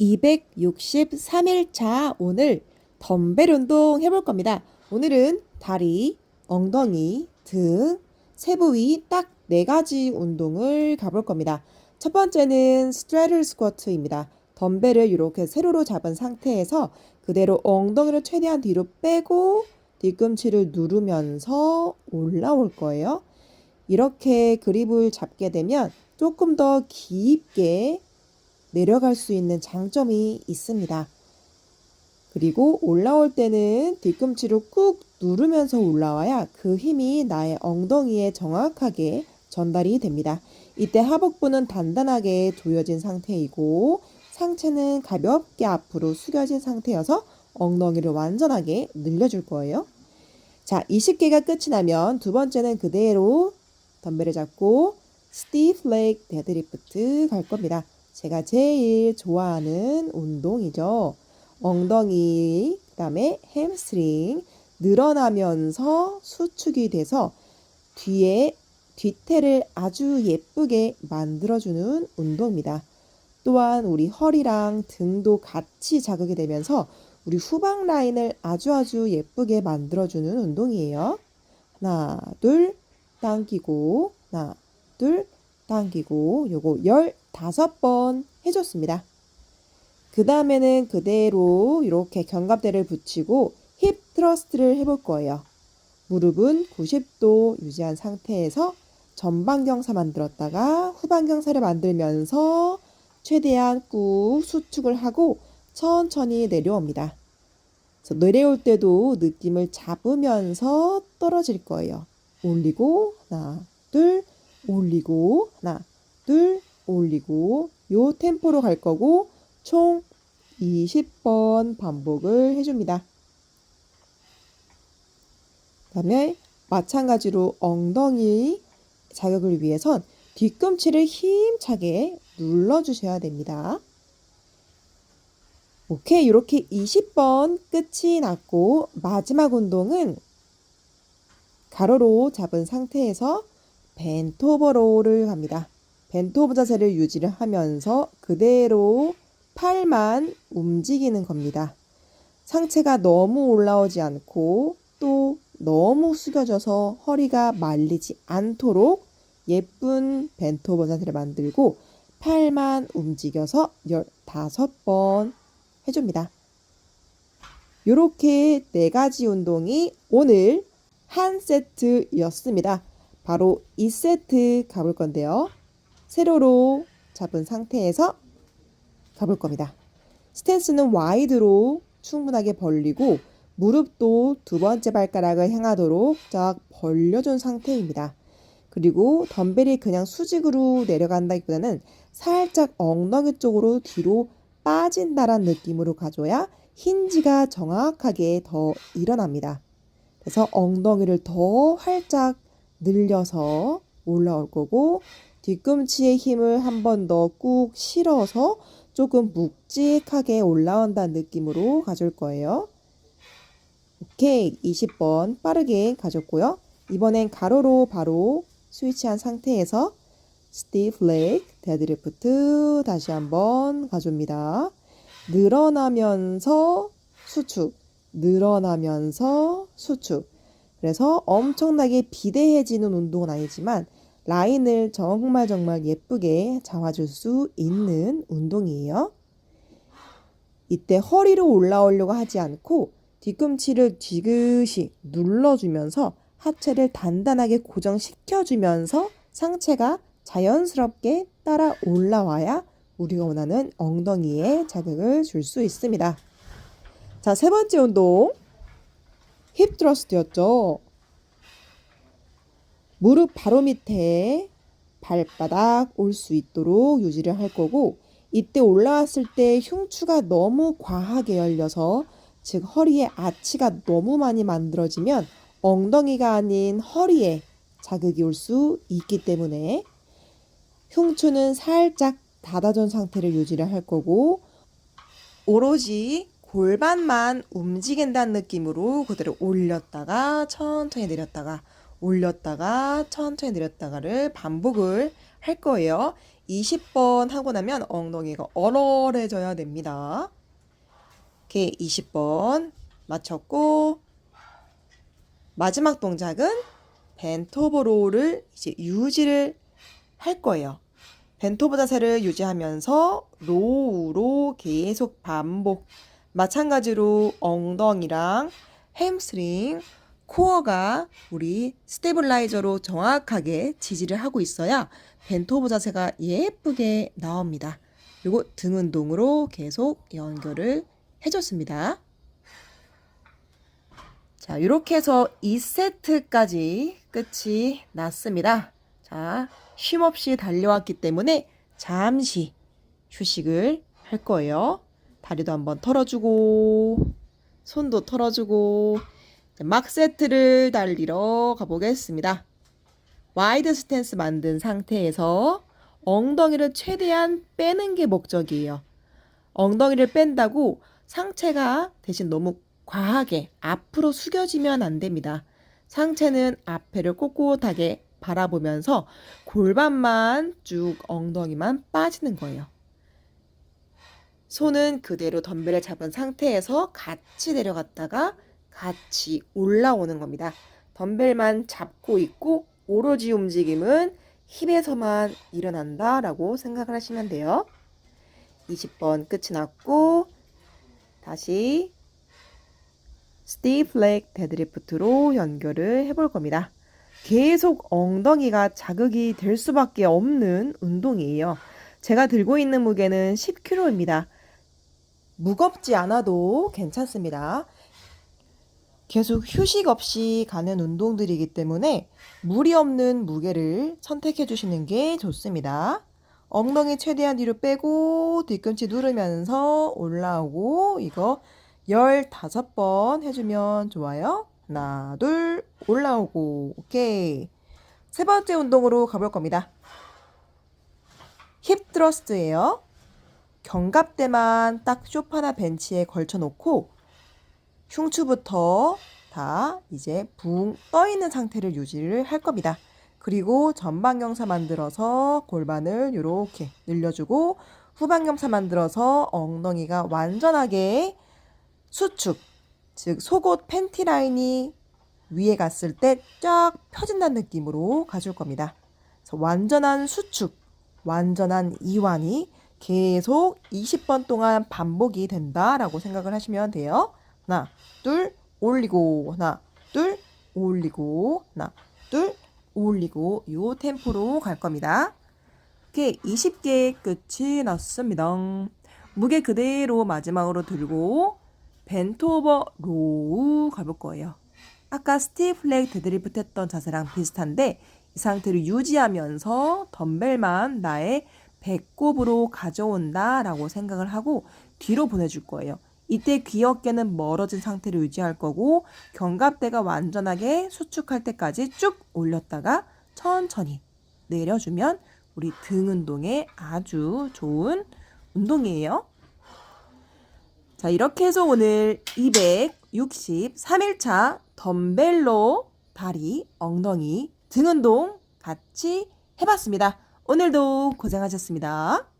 263일차 오늘 덤벨 운동 해볼 겁니다. 오늘은 다리, 엉덩이, 등, 세 부위 딱 네 가지 운동을 가볼 겁니다. 첫 번째는 스트레들 스쿼트입니다. 덤벨을 이렇게 세로로 잡은 상태에서 그대로 엉덩이를 최대한 뒤로 빼고 뒤꿈치를 누르면서 올라올 거예요. 이렇게 그립을 잡게 되면 조금 더 깊게 내려갈 수 있는 장점이 있습니다. 그리고 올라올 때는 뒤꿈치를 꾹 누르면서 올라와야 그 힘이 나의 엉덩이에 정확하게 전달이 됩니다. 이때 하복부는 단단하게 조여진 상태이고 상체는 가볍게 앞으로 숙여진 상태여서 엉덩이를 완전하게 늘려줄 거예요. 자, 20개가 끝이 나면 두 번째는 그대로 덤벨을 잡고 스티프 레그 데드리프트 갈 겁니다. 제가 제일 좋아하는 운동이죠. 엉덩이, 그 다음에 햄스트링 늘어나면서 수축이 돼서 뒤에 뒤태를 아주 예쁘게 만들어주는 운동입니다. 또한 우리 허리랑 등도 같이 자극이 되면서 우리 후방 라인을 아주 아주 예쁘게 만들어주는 운동이에요. 하나, 둘, 당기고, 하나, 둘, 당기고, 요거 15번 해줬습니다. 그 다음에는 그대로 이렇게 견갑대를 붙이고 힙 트러스트를 해볼 거예요. 무릎은 90도 유지한 상태에서 전방경사 만들었다가 후방경사를 만들면서 최대한 꾹 수축을 하고 천천히 내려옵니다. 내려올 때도 느낌을 잡으면서 떨어질 거예요. 올리고 하나 둘 올리고 하나 둘 올리고 요 템포로 갈 거고 총 20번 반복을 해줍니다. 그 다음에 마찬가지로 엉덩이 자극을 위해선 뒤꿈치를 힘차게 눌러주셔야 됩니다. 오케이, 이렇게 20번 끝이 났고 마지막 운동은 가로로 잡은 상태에서 벤토버로를 갑니다. 벤토버 자세를 유지를 하면서 그대로 팔만 움직이는 겁니다. 상체가 너무 올라오지 않고 또 너무 숙여져서 허리가 말리지 않도록 예쁜 벤토버 자세를 만들고 팔만 움직여서 15번 해줍니다. 이렇게 네 가지 운동이 오늘 한 세트였습니다. 바로 2세트 가볼 건데요. 세로로 잡은 상태에서 가볼 겁니다. 스탠스는 와이드로 충분하게 벌리고 무릎도 두 번째 발가락을 향하도록 쫙 벌려준 상태입니다. 그리고 덤벨이 그냥 수직으로 내려간다기보다는 살짝 엉덩이 쪽으로 뒤로 빠진다란 느낌으로 가져야 힌지가 정확하게 더 일어납니다. 그래서 엉덩이를 더 활짝 늘려서 올라올 거고 뒤꿈치의 힘을 한 번 더 꾹 실어서 조금 묵직하게 올라온다는 느낌으로 가줄 거예요. 오케이, 20번 빠르게 가졌고요. 이번엔 가로로 바로 스위치한 상태에서 스티프 레그 데드리프트 다시 한번 가줍니다. 늘어나면서 수축, 늘어나면서 수축. 그래서 엄청나게 비대해지는 운동은 아니지만 라인을 정말 정말 예쁘게 잡아줄 수 있는 운동이에요. 이때 허리로 올라오려고 하지 않고 뒤꿈치를 지그시 눌러주면서 하체를 단단하게 고정시켜주면서 상체가 자연스럽게 따라 올라와야 우리가 원하는 엉덩이에 자극을 줄 수 있습니다. 자, 세 번째 운동. 힙 트러스트였죠. 무릎 바로 밑에 발바닥 올 수 있도록 유지를 할 거고 이때 올라왔을 때 흉추가 너무 과하게 열려서 즉 허리에 아치가 너무 많이 만들어지면 엉덩이가 아닌 허리에 자극이 올 수 있기 때문에 흉추는 살짝 닫아준 상태를 유지를 할 거고 오로지 골반만 움직인다는 느낌으로 그대로 올렸다가 천천히 내렸다가 올렸다가 천천히 내렸다가를 반복을 할 거예요. 20번 하고 나면 엉덩이가 얼얼해져야 됩니다. 이렇게 20번 마쳤고 마지막 동작은 벤토버로우를 이제 유지를 할 거예요. 벤토버 자세를 유지하면서 로우로 계속 반복. 마찬가지로 엉덩이랑 햄스트링, 코어가 우리 스테블라이저로 정확하게 지지를 하고 있어야 벤토버 자세가 예쁘게 나옵니다. 그리고 등 운동으로 계속 연결을 해줬습니다. 자, 이렇게 해서 2세트까지 끝이 났습니다. 자, 쉼 없이 달려왔기 때문에 잠시 휴식을 할 거예요. 다리도 한번 털어주고, 손도 털어주고, 막 세트를 달리러 가보겠습니다. 와이드 스탠스 만든 상태에서 엉덩이를 최대한 빼는 게 목적이에요. 엉덩이를 뺀다고 상체가 대신 너무 과하게 앞으로 숙여지면 안 됩니다. 상체는 앞에를 꼿꼿하게 바라보면서 골반만 쭉 엉덩이만 빠지는 거예요. 손은 그대로 덤벨을 잡은 상태에서 같이 내려갔다가 같이 올라오는 겁니다. 덤벨만 잡고 있고 오로지 움직임은 힙에서만 일어난다 라고 생각을 하시면 돼요. 20번 끝이 났고 다시 스티프 렉 데드리프트로 연결을 해볼 겁니다. 계속 엉덩이가 자극이 될 수밖에 없는 운동이에요. 제가 들고 있는 무게는 10kg입니다. 무겁지 않아도 괜찮습니다. 계속 휴식 없이 가는 운동들이기 때문에 무리 없는 무게를 선택해 주시는 게 좋습니다. 엉덩이 최대한 뒤로 빼고 뒤꿈치 누르면서 올라오고 이거 15번 해주면 좋아요. 하나, 둘, 올라오고 오케이. 세 번째 운동으로 가볼 겁니다. 힙 트러스트예요. 견갑대만 딱 쇼파나 벤치에 걸쳐 놓고 흉추부터 다 이제 붕 떠 있는 상태를 유지를 할 겁니다. 그리고 전방경사 만들어서 골반을 이렇게 늘려주고 후방경사 만들어서 엉덩이가 완전하게 수축, 즉 속옷 팬티 라인이 위에 갔을 때 쫙 펴진다는 느낌으로 가줄 겁니다. 그래서 완전한 수축, 완전한 이완이 계속 20번 동안 반복이 된다라고 생각을 하시면 돼요. 하나, 둘, 올리고, 하나, 둘, 올리고, 하나, 둘, 올리고, 요 템포로 갈 겁니다. 이렇게 20개 끝이 났습니다. 무게 그대로 마지막으로 들고 벤토버 로우 가볼 거예요. 아까 스티브 렉 데드리프트 했던 자세랑 비슷한데 이 상태를 유지하면서 덤벨만 나의 배꼽으로 가져온다 라고 생각을 하고 뒤로 보내줄 거예요. 이때 귀 어깨는 멀어진 상태를 유지할 거고 견갑대가 완전하게 수축할 때까지 쭉 올렸다가 천천히 내려주면 우리 등 운동에 아주 좋은 운동이에요. 자, 이렇게 해서 오늘 263일차 덤벨로 다리, 엉덩이, 등 운동 같이 해봤습니다. 오늘도 고생하셨습니다.